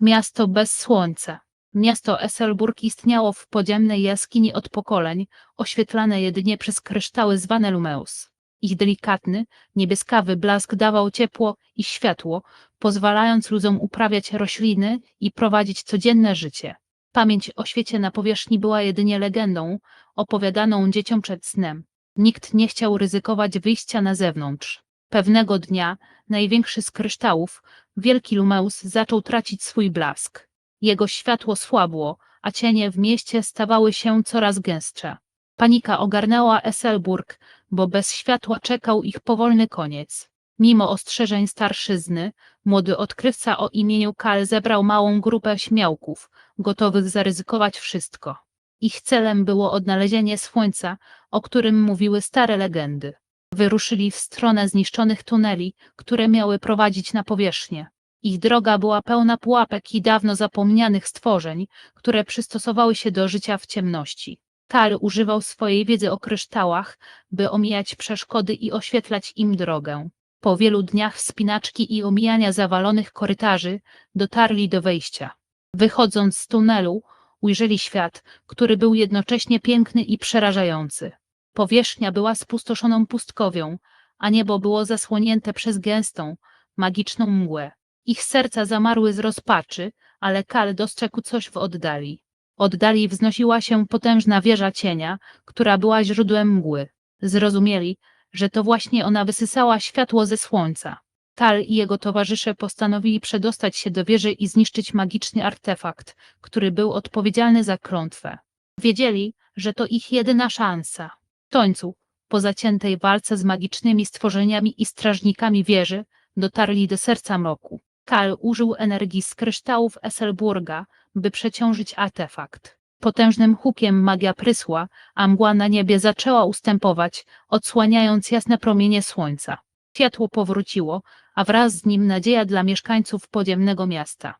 Miasto bez słońca. Miasto Esselburg istniało w podziemnej jaskini od pokoleń, oświetlane jedynie przez kryształy zwane Lumeus. Ich delikatny, niebieskawy blask dawał ciepło i światło, pozwalając ludziom uprawiać rośliny i prowadzić codzienne życie. Pamięć o świecie na powierzchni była jedynie legendą, opowiadaną dzieciom przed snem. Nikt nie chciał ryzykować wyjścia na zewnątrz. Pewnego dnia największy z kryształów, wielki Lumeus, zaczął tracić swój blask. Jego światło słabło, a cienie w mieście stawały się coraz gęstsze. Panika ogarnęła Esselburg, bo bez światła czekał ich powolny koniec. Mimo ostrzeżeń starszyzny, młody odkrywca o imieniu Kal zebrał małą grupę śmiałków, gotowych zaryzykować wszystko. Ich celem było odnalezienie słońca, o którym mówiły stare legendy. Wyruszyli w stronę zniszczonych tuneli, które miały prowadzić na powierzchnię. Ich droga była pełna pułapek i dawno zapomnianych stworzeń, które przystosowały się do życia w ciemności. Kal używał swojej wiedzy o kryształach, by omijać przeszkody i oświetlać im drogę. Po wielu dniach wspinaczki i omijania zawalonych korytarzy dotarli do wejścia. Wychodząc z tunelu, ujrzeli świat, który był jednocześnie piękny i przerażający. Powierzchnia była spustoszoną pustkowią, a niebo było zasłonięte przez gęstą, magiczną mgłę. Ich serca zamarły z rozpaczy, ale Kal dostrzegł coś w oddali. Oddali wznosiła się potężna wieża cienia, która była źródłem mgły. Zrozumieli, że to właśnie ona wysysała światło ze słońca. Tal i jego towarzysze postanowili przedostać się do wieży i zniszczyć magiczny artefakt, który był odpowiedzialny za klątwę. Wiedzieli, że to ich jedyna szansa. Końcu, po zaciętej walce z magicznymi stworzeniami i strażnikami wieży, dotarli do serca mroku. Kal użył energii z kryształów Esselburga, by przeciążyć artefakt. Potężnym hukiem magia prysła, a mgła na niebie zaczęła ustępować, odsłaniając jasne promienie słońca. Światło powróciło, a wraz z nim nadzieja dla mieszkańców podziemnego miasta.